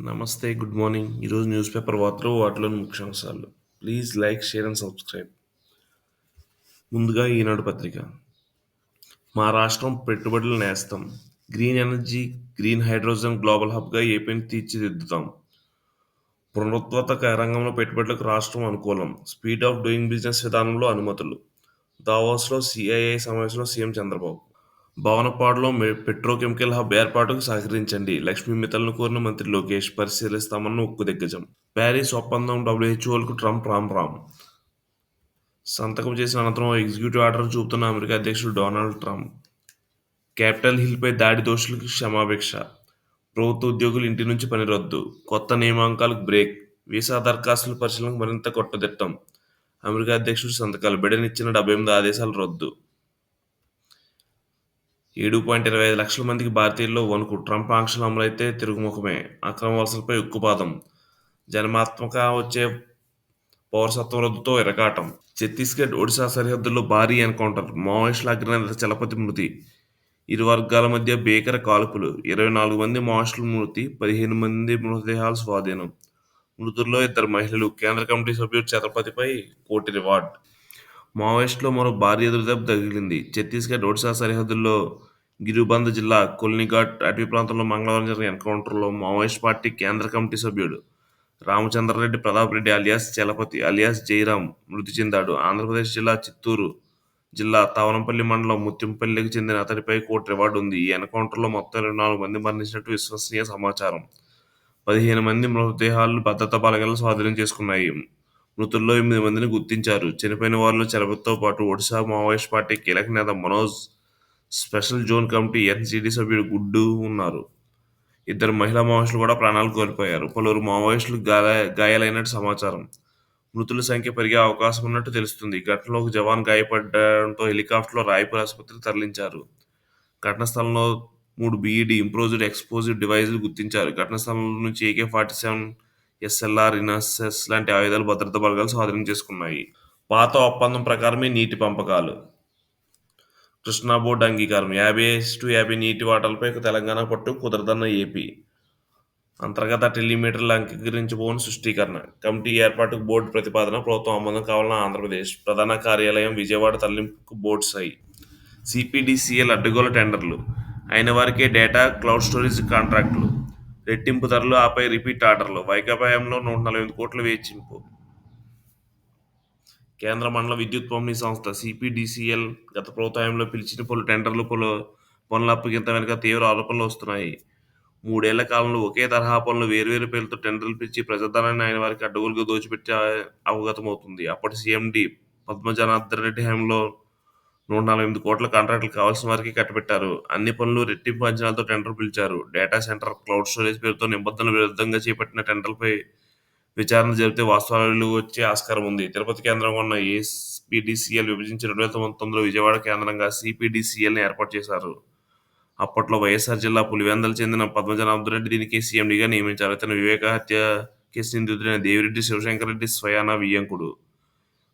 నమస్తే. Good morning. ఈరోజు news paper వార్తలు, వాటిలోని ముఖ్యాంశాలు. Please like, share and subscribe. ముందుగా ఈనాడు పత్రిక. మా రాష్ట్రం పెట్టుబడులు నేస్తం. Green energy, green hydrogen global హబ్గా ఏపీని తీర్చిదిద్దుతాం. పునరుత్పాదక రంగంలో పెట్టుబడులకు రాష్ట్రం అనుకూలం. స్పీడ్ ఆఫ్ డూయింగ్ బిజినెస్ విధానంలో అనుమతులు. దావోస్లో సిఐఐ సమావేశంలో సీఎం చంద్రబాబు. భవనపాడులో పెట్రోకెమికల్ హబ్ ఏర్పాటుకు సహకరించండి. లక్ష్మీ మిత్తల్ను కోరిన మంత్రి లోకేష్ పరిశీలిస్తామన్న ఉక్కు దిగ్గజం. ప్యారిస్ ఒప్పందం డబ్ల్యూహెచ్ఓలకు ట్రంప్ రామ్ రామ్. సంతకం చేసిన అనంతరం ఎగ్జిక్యూటివ్ ఆర్డర్ చూపుతున్న అమెరికా అధ్యక్షుడు డొనాల్డ్ ట్రంప్. క్యాపిటల్ హిల్పై దాడి దోషులకు క్షమాపేక్ష ప్రభుత్వ ఉద్యోగులు ఇంటి నుంచి పని రద్దు. కొత్త నియామకాలకు బ్రేక్. వీసా దరఖాస్తుల పరిశీలనకు మరింత కొట్టదిట్టం. అమెరికా అధ్యక్షుడు సంతకాలు బిడెన్ ఇచ్చిన డెబ్బై ఎనిమిది ఆదేశాలు రద్దు. ఏడు పాయింట్ ఇరవై ఐదు లక్షల మందికి భారతీయుల్లో వణుకు. ట్రంప్ ఆంక్షలు అమలైతే తిరుగుముఖమే. అక్రమ వలసలపై ఉక్కుపాదం. జన్మాత్మక వచ్చే పౌరసత్వ రద్దుతో ఎరకాటం. ఛత్తీస్గఢ్ ఒడిశా సరిహద్దుల్లో భారీ ఎన్కౌంటర్. మావోయిస్టుల అగ్రనేత చలపతి మృతి. ఇరు వర్గాల మధ్య భీకర కాల్పులు. ఇరవై నాలుగు మంది మావోయిస్టుల మృతి పదిహేను మంది మృతదేహాలు స్వాధీనం. మృతుల్లో ఇద్దరు మహిళలు. కేంద్ర కమిటీ సభ్యుడు చలపతిపై కోటి రివార్డ్. మావోయిస్టులో మరో భారీ ఎదురుదెబ్బ తగిలింది. ఛత్తీస్గఢ్ ఒడిశా సరిహద్దుల్లో గిరిబంద జిల్లా కొల్నిఘాట్ అటవీ ప్రాంతంలో మంగళవారం జరిగిన ఎన్కౌంటర్లో మావోయిస్ట్ పార్టీ కేంద్ర కమిటీ సభ్యుడు రామచంద్రారెడ్డి ప్రతాప్ రెడ్డి అలియాస్ చలపతి అలియాస్ జయరాం మృతి చెందాడు. ఆంధ్రప్రదేశ్ జిల్లా చిత్తూరు జిల్లా తవనంపల్లి మండలం ముత్యంపల్లికి చెందిన అతడిపై కోర్టు రివార్డు ఉంది. ఈ ఎన్కౌంటర్లో మొత్తం ఇరవై నాలుగు మంది మరణించినట్టు విశ్వసనీయ సమాచారం. పదిహేను మంది మృతదేహాలు భద్రతా బలగాలు స్వాధీనం చేసుకున్నాయి. మృతుల్లో ఎనిమిది మందిని గుర్తించారు. చనిపోయిన వారిలో చలపతితో పాటు ఒడిశా మావోయిస్ట్ పార్టీ కీలక నేత Manoj special zone committee NCD సభ్యుడు గుడ్డు ఉన్నారు. ఇద్దరు మహిళా మావోయిస్టులు కూడా ప్రాణాలు కోల్పోయారు. పలువురు మావోయిస్టులు గాయాలైనట్టు సమాచారం. మృతుల సంఖ్య పెరిగే అవకాశం ఉన్నట్టు తెలుస్తుంది. ఘటనలో ఒక జవాన్ గాయపడడంతో హెలికాప్టర్లో రాయపూర్ ఆసుపత్రికి తరలించారు. ఘటన స్థలంలో మూడు బీఈడి ఇంప్రోజ్డ్ ఎక్స్పోజివ్ డివైజులు గుర్తించారు. ఘటన స్థలం నుంచి AK forty seven SLR INSAS లాంటి ఆయుధాలు భద్రతా బలగాలు స్వాధీనం చేసుకున్నాయి. పాత ఒప్పందం ప్రకారమే నీటి పంపకాలు. కృష్ణా బోర్డు అంగీకారం. యాభై టు యాభై నీటి వాటలపై తెలంగాణ పట్టు కుదరదన్న ఏపీ. అంతర్గత టెలిమీటర్లు అంగీకరించబోని సృష్టీకరణ కమిటీ ఏర్పాటుకు బోర్డు ప్రతిపాదన ప్రభుత్వం ఆమోదం కావాలన్న ఆంధ్రప్రదేశ్ ప్రధాన కార్యాలయం విజయవాడ తరలింపుకు బోర్డు సై. సిపిడిసిఎల్ అడ్డగోల టెండర్లు. అయిన వారికే డేటా క్లౌడ్ స్టోరేజ్ కాంట్రాక్టులు. రెట్టింపు ధరలు ఆపై రిపీట్ ఆర్డర్లు. వైకాపాయంలో నూట నలభై కోట్లు వేచింపు. కేంద్ర మండల విద్యుత్ పంపిణీ సంస్థ సిపిడిసిఎల్ గత ప్రభుత్వంలో పిలిచిన పలు టెండర్లు పలు పనుల అప్పగింత వెనుక తీవ్ర ఆరోపణలు వస్తున్నాయి. మూడేళ్ళ కాలంలో ఒకే తరహా పనులు వేర్వేరు పేర్లతో టెండర్లు పిలిచి ప్రజాధనాన్ని ఆయన వారికి అడ్డగోలుగా దోచిపెట్టే అవగతమవుతుంది. అప్పటి సీఎండి పద్మజనార్దన్ రెడ్డి హయాంలో నూట నలభై ఎనిమిది కోట్ల కాంట్రాక్టులు కావాల్సిన వారికి కట్టబెట్టారు. అన్ని పనులు రెట్టింపు అంచనాలతో టెండర్ పిలిచారు. డేటా సెంటర్ క్లౌడ్ స్టోరేజ్ పేరుతో నిబంధనల విరుద్ధంగా చేపట్టిన టెండర్లపై విచారణ జరిపితే వాస్తవాలు వచ్చే ఆస్కారం ఉంది. తిరుపతి కేంద్రంగా ఉన్న ఏపీడీసీఎల్ విభజించి రెండు వేల పంతొమ్మిదిలో విజయవాడ కేంద్రంగా సిపిడిసిఎల్ని ఏర్పాటు చేశారు. అప్పట్లో వైఎస్ఆర్ జిల్లా పులివెందలు చెందిన పద్మజనాభరెడ్డి దీనికి సీఎండీగా నియమించారు. ఇతను వివేక హత్య కేసు నిందితుడైన దేవిరెడ్డి శివశంకర్ రెడ్డి స్వయాన వియ్యంకుడు.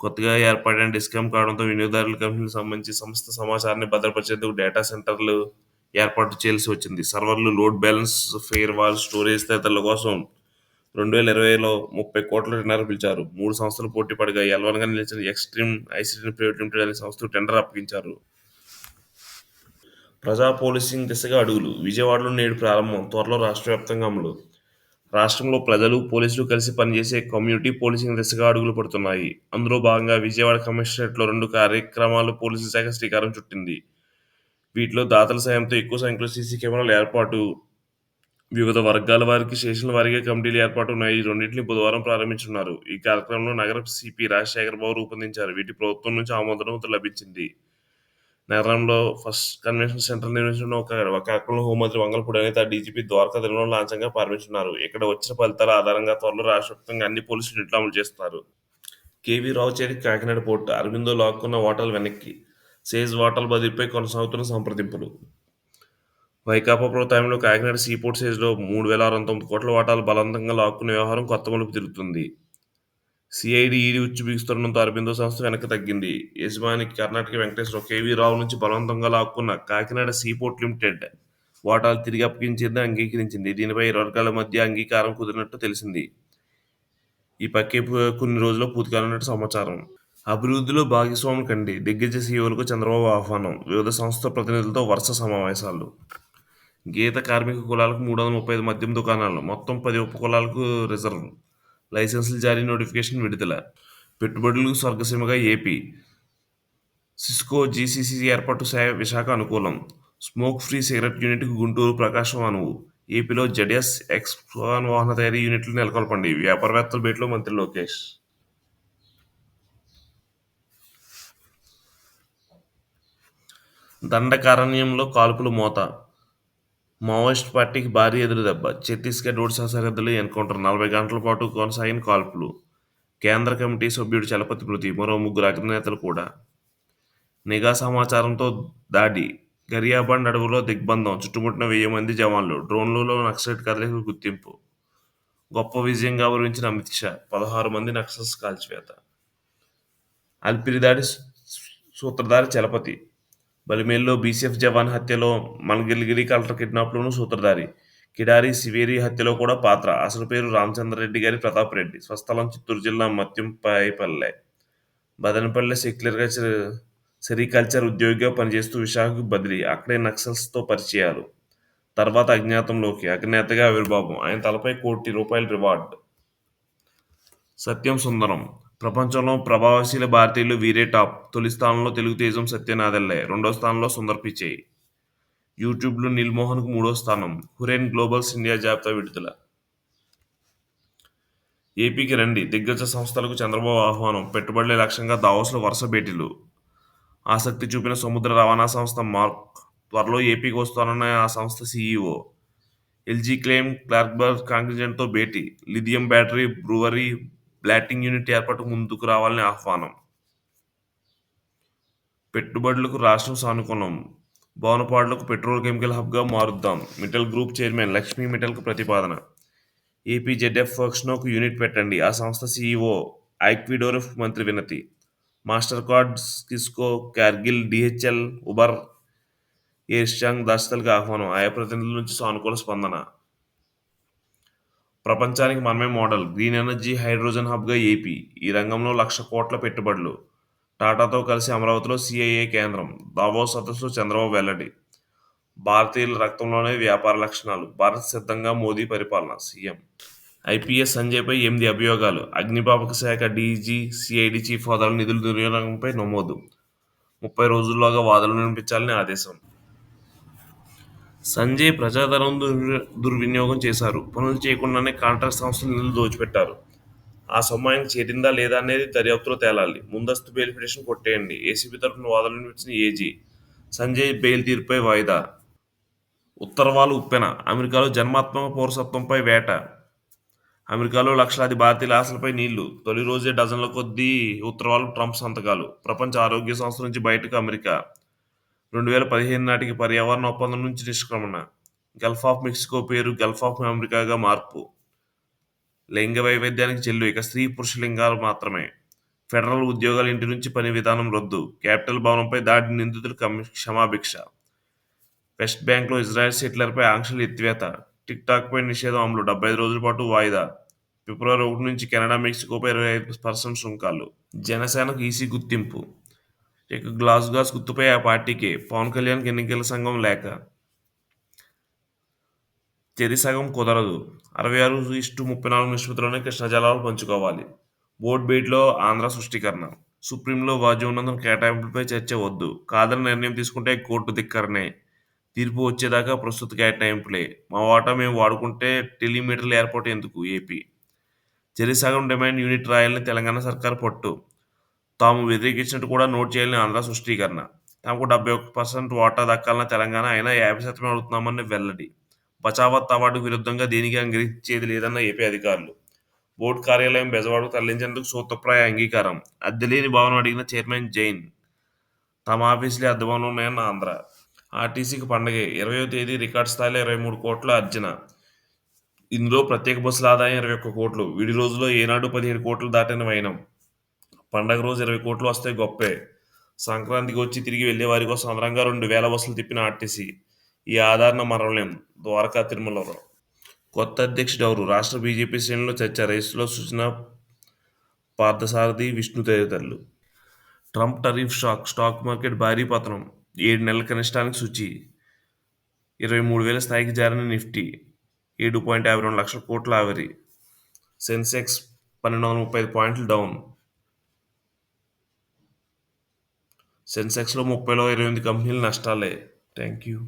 కొత్తగా ఏర్పడిన డిస్కమ్ కావడంతో వినియోగదారుల కంపెనీలకు సంబంధించి సంస్థ సమాచారాన్ని భద్రపరిచేందుకు డేటా సెంటర్లు ఏర్పాటు చేయాల్సి వచ్చింది. సర్వర్లు load balance firewall storage తదితరుల కోసం రెండు వేల ఇరవైలో ముప్పై కోట్ల టెండర్ పిలిచారు. మూడు సంస్థలు పోటీ పడిగా ఎల్వన్గా నిలిచిన ఎక్స్ట్రీమ్ ఐసీటీ ప్రైవేట్ లిమిటెడ్ అనే సంస్థలు టెండర్ అప్పగించారు. ప్రజా పోలీసింగ్ దిశగా అడుగులు. విజయవాడలో నేడు ప్రారంభం. త్వరలో రాష్ట్ర వ్యాప్తంగా అమలు. రాష్ట్రంలో ప్రజలు పోలీసులు కలిసి పనిచేసే కమ్యూనిటీ పోలీసింగ్ దిశగా అడుగులు పడుతున్నాయి. అందులో భాగంగా విజయవాడ కమిషనరేట్లో రెండు కార్యక్రమాలు పోలీసు శాఖ శ్రీకారం చుట్టింది. వీటిలో దాతల సాయంతో ఎక్కువ సంఖ్యలో సీసీ కెమెరాల ఏర్పాటు వివిధ వర్గాల వారికి స్టేషన్ల వారిగా కమిటీలు ఏర్పాటు ఉన్నాయి రెండింటిని బుధవారం ప్రారంభించున్నారు ఈ కార్యక్రమంలో నగర సిపి రాజశేఖర బాబు రూపొందించారు. వీటి ప్రభుత్వం నుంచి ఆమోదం లభించింది. నగరంలో ఫస్ట్ కన్వెన్షన్ సెంటర్ నిర్మించిన ఒక కార్యక్రమంలో హోంమంత్రి వంగలపూడి అనేత డీజీపీ ద్వారకా దినంలో లాంఛంగా ప్రారంభించున్నారు ఇక్కడ వచ్చిన ఫలితాల ఆధారంగా త్వరలో రాష్ట్రవ్యాప్తంగా అన్ని పోలీసు యూనిట్లు అమలు చేస్తారు కేవీ రావు చేరి కాకినాడ పోర్టు అరవిందో లాక్కున్న ఓటర్లు వెనక్కి సేజ్ ఓటర్ల బదిలీపై కొనసాగుతున్న సంప్రదింపులు. వైకాపా ప్రభుత్వంలో కాకినాడ సీపోర్ట్ సేజ్లో మూడు వేల ఆరు వందల తొమ్మిది కోట్ల వాటాలు బలవంతంగా లాక్కునే వ్యవహారం కొత్త మలుపు తిరుగుతుంది సిఐడి ఈడీ ఉచ్చు బిగుస్తుండడంతో అరబిందో సంస్థ వెనక్కి తగ్గింది యజమాని కర్ణాటక వెంకటేశ్వరరావు కేవీ రావు నుంచి బలవంతంగా లాక్కున్న కాకినాడ సీపోర్ట్ లిమిటెడ్ వాటాలు తిరిగి అప్పగించేందుకు అంగీకరించింది. దీనిపై ఇరు వర్గాల మధ్య అంగీకారం కుదిరినట్టు తెలిసింది. ఈ పక్కే కొన్ని రోజుల్లో పూర్తి కానున్నట్టు సమాచారం. అభివృద్ధిలో భాగస్వాములు కండి దిగ్గజ సీఈఓలకు చంద్రబాబు ఆహ్వానం వివిధ సంస్థల ప్రతినిధులతో వరుస సమావేశాలు గీత కార్మిక కులాలకు మూడు వందల ముప్పై ఐదు మద్యం దుకాణాలు మొత్తం పది ఉప కులాలకు రిజర్వ్. లైసెన్సులు జారీ నోటిఫికేషన్ విడుదల. పెట్టుబడులకు స్వర్గసీమగా ఏపీ. సిస్కో జీసీసీ ఏర్పాటు విశాఖ అనుకూలం. స్మోక్ ఫ్రీ సిగరెట్ యూనిట్కు గుంటూరు ప్రకాశం అనువు ఏపీలో జెడ్ఎస్ ఎక్స్పాన్ వాహన తయారీ యూనిట్లు నెలకొల్పండి. వ్యాపారవేత్తల భేటీలో మంత్రి లోకేష్. దండకారణ్యంలో కాల్పులు మోత. మావోయిస్ట్ పార్టీకి భారీ ఎదురుదెబ్బ ఛత్తీస్గఢ్ ఒడిశా సరిహద్దులో ఎన్కౌంటర్ నలభై గంటల పాటు కొనసాగిన కాల్పులు. కేంద్ర కమిటీ సభ్యుడు చలపతి మృతి మరో ముగ్గురు అగ్రనేతలు కూడా. నిఘా సమాచారంతో దాడి. గరియాబండ్ అడవులో దిగ్బంధం. చుట్టుముట్టిన వెయ్యి మంది జవాన్లు. డ్రోన్లలో నక్సలైట్ కదలికలు గుర్తింపు. గొప్ప విజయంగా వివరించిన అమిత్ షా. పదహారు మంది నక్సల్స్ కాల్చివేత. అల్పిరి దాడి సూత్రధారి చలపతి. బలిమేల్లో బీసీఎఫ్ జవాన్ హత్యలో మల్గిరిగిరి కలెక్టర్ కిడ్నాప్లోనూ సూత్రధారి. కిడారి సివేరి హత్యలో కూడా పాత్ర. అసలు పేరు రామచంద్రరెడ్డి గారి ప్రతాప్ రెడ్డి. స్వస్థలం చిత్తూరు జిల్లా మత్యంపాయపల్లె. బదనపల్లె సెక్యులర్ సెరికల్చర్ ఉద్యోగిగా పనిచేస్తూ విశాఖకు బదిలీ. అక్కడే నక్సల్స్తో పరిచయాలు. తర్వాత అజ్ఞాతంలోకి. అజ్ఞాతగా ఆవిర్భావం. ఆయన తలపై కోటి రూపాయల రివార్డ్. సత్యం సుందరం. ప్రపంచంలో ప్రభావశీల భారతీయులు వీరే టాప్. తొలి స్థానంలో తెలుగు తేజం రెండో స్థానంలో సుందర్ పిచై యూట్యూబ్లో నీల్మోహన్కు మూడో స్థానం. హురేన్ గ్లోబల్స్ ఇండియా జాబితా విడుదల. ఏపీకి రండి. దిగ్గజ సంస్థలకు చంద్రబాబు ఆహ్వానం. పెట్టుబడులే లక్ష్యంగా దావోస్లో వరుస భేటీలు. ఆసక్తి చూపిన సముద్ర రవాణా సంస్థ మార్క్ త్వరలో ఏపీకి వస్తానన్న ఆ సంస్థ సీఈఓ. ఎల్జీ క్లెయిమ్ క్లార్క్బర్గ్ కాంగ్నిజెంట్తో భేటీ. Lithium battery brewery blotting unit ఏర్పాటు ముందుకు రావాలని ఆహ్వానం. పెట్టుబడులకు రాష్ట్రం సానుకూలం. భవనపాడులకు పెట్రోల్ కెమికల్ హబ్గా మారుద్దాం. మిటల్ గ్రూప్ చైర్మన్ లక్ష్మీ మిటల్కు ప్రతిపాదన. ఏపీజెడ్ఎఫ్ వర్క్స్నోకు యూనిట్ పెట్టండి. ఆ సంస్థ సీఈఓ ఐక్విడోరఫ్ మంత్రి వినతి. Mastercards Cisco Cargill DHL Uber ఏర్షాంగ్ దాస్తలకు ఆహ్వానం. ఆయా ప్రతినిధుల నుంచి సానుకూల స్పందన. ప్రపంచానికి మనమే మోడల్. గ్రీన్ ఎనర్జీ హైడ్రోజన్ హబ్గా ఏపీ. ఈ రంగంలో లక్ష కోట్ల పెట్టుబడులు. టాటాతో కలిసి అమరావతిలో సిఐఏ కేంద్రం. దావో సదస్సులో చంద్రబాబు వెల్లడి. భారతీయుల రక్తంలోనే వ్యాపార లక్షణాలు. భారత్ సిద్ధంగా మోదీ పరిపాలన. సీఎం. ఐపీఎస్ సంజయ్పై ఎనిమిది అభియోగాలు. అగ్నిపాపక శాఖ డీజీ సిఐడి చీఫ్ హోదాల నిధుల దుర్వినియోగంపై నమోదు. ముప్పై రోజుల్లోగా వాదనలు వినిపించాలని ఆదేశం. సంజయ్ ప్రజాధనం దుర్వినియోగం చేశారు. పనులు చేయకుండానే కాంట్రాక్ట్ సంస్థలు నిధులు దోచిపెట్టారు. ఆ సొమ్ము ఆయనకు చేరిందా లేదా అనేది దర్యాప్తులో తేలాలి. ముందస్తు బెయిల్ పిటిషన్ కొట్టేయండి. ఏసీబీ తరఫున వాదనలు వినిపించిన ఏజీ సంజయ్ బెయిల్ తీర్పుపై వాయిదా? ఉత్తర్వాలు ఉప్పెన. అమెరికాలో జన్మాత్మక పౌరసత్వంపై వేట. అమెరికాలో లక్షలాది భారతీయుల ఆశలపై నీళ్ళు. తొలి రోజే డజన్ల కొద్దీ ఉత్తర్వాలు ట్రంప్ సంతకాలు. ప్రపంచ ఆరోగ్య సంస్థ నుంచి బయటకు అమెరికా. రెండు వేల పదిహేను నాటికి పర్యావరణ ఒప్పందం నుంచి నిష్క్రమణ. గల్ఫ్ ఆఫ్ మెక్సికో పేరు గల్ఫ్ ఆఫ్ అమెరికాగా మార్పు. లింగ వైవిధ్యానికి చెల్లు ఇక స్త్రీ పురుష లింగాలు మాత్రమే. ఫెడరల్ ఉద్యోగాల ఇంటి నుంచి పని విధానం రద్దు. క్యాపిటల్ భవనంపై దాడి నిందితులు కమి- క్షమాభిక్ష. వెస్ట్ బ్యాంక్లో ఇజ్రాయెల్ సెటిలర్పై ఆంక్షలు ఎత్తివేత. టిక్ టాక్పై నిషేధం అమలు. డెబ్బై ఐదు రోజుల పాటు వాయిదా. ఫిబ్రవరి ఒకటి నుంచి కెనడా మెక్సికోపై ఇరవై ఐదు పర్సెంట్ సుంకాలు. జనసేనకు ఈసీ గుర్తింపు. ఇక గ్లాస్ గ్లాస్ గుర్తుపై ఆ పార్టీకి పవన్ కళ్యాణ్కి ఎన్నికల సంఘం లేక చెరి సగం కుదరదు అరవై ఆరు ఇష్టు ముప్పై నాలుగు నిష్పత్తిలోనే కృష్ణజలాలు పంచుకోవాలి బోర్డ్ బీట్లో ఆంధ్ర సృష్టికరణ సుప్రీంలో ఉన్నందున కేటాయింపులపై చర్చ వద్దు కాదని నిర్ణయం తీసుకుంటే కోర్టు ధిక్కరనే తీర్పు వచ్చేదాకా ప్రస్తుత కేటాయింపులే మా వాటా మేము వాడుకుంటే టెలిమీటర్ల ఏర్పాటు ఎందుకు ఏపీ చెరి సగం డిమాండ్ యూనిట్ రాయాలని తెలంగాణ సర్కార్ పట్టు తాము వ్యతిరేకించినట్టు కూడా నోట్ చేయాలని ఆంధ్ర సృష్టీకరణ తమకు డెబ్బై ఒక్క పర్సెంట్ వాటా దక్కాలన్న తెలంగాణ అయినా యాభై శాతం అడుగుతున్నామని వెల్లడి. బచావత్ అవార్డుకు విరుద్ధంగా దేనికి అంగీకరించేది లేదన్న ఏపీ అధికారులు. బోర్డు కార్యాలయం బెజవాడకు తరలించేందుకు సూత్రప్రాయ అంగీకారం. అద్దె లేని భవనం అడిగిన చైర్మన్ జైన్. తమ ఆఫీసులే అద్దె భవనం ఉన్నాయన్న ఆంధ్ర. ఆర్టీసీకి పండగే ఇరవయో తేదీ రికార్డ్ స్థాయిలో ఇరవై మూడు కోట్ల అర్జన. ఇందులో ప్రత్యేక బస్సుల ఆదాయం ఇరవై ఒక్క కోట్లు. విడి రోజులో ఏనాడు పదిహేడు కోట్లు దాటిన వైనం. పండగ రోజు ఇరవై కోట్లు వస్తే గొప్పే. సంక్రాంతికి వచ్చి తిరిగి వెళ్ళే వారి కోసం అదనంగా రెండు వేల బస్సులు తిప్పిన ఆర్టీసీ. ఈ ఆధారణ మరణలేం ద్వారకా తిరుమలలో. కొత్త అధ్యక్షుడు ఎవరు? రాష్ట్ర బీజేపీ శ్రేణిలో చర్చ రేసులో సూచన పార్థసారథి విష్ణు తదితరులు. Trump tariff shock stock market భారీ పతనం ఏడు నెలల కనిష్టానికి సూచి ఇరవై మూడు వేల స్థాయికి జారిన నిఫ్టీ ఏడు పాయింట్ యాభై రెండు లక్షల కోట్ల ఆవిరి. సెన్సెక్స్ పన్నెండు వందల ముప్పై ఐదు పాయింట్లు డౌన్. సెన్సెక్స్లో ముప్పైలో ఇరవై ఎనిమిది కంపెనీలు నష్టాలే. Thank you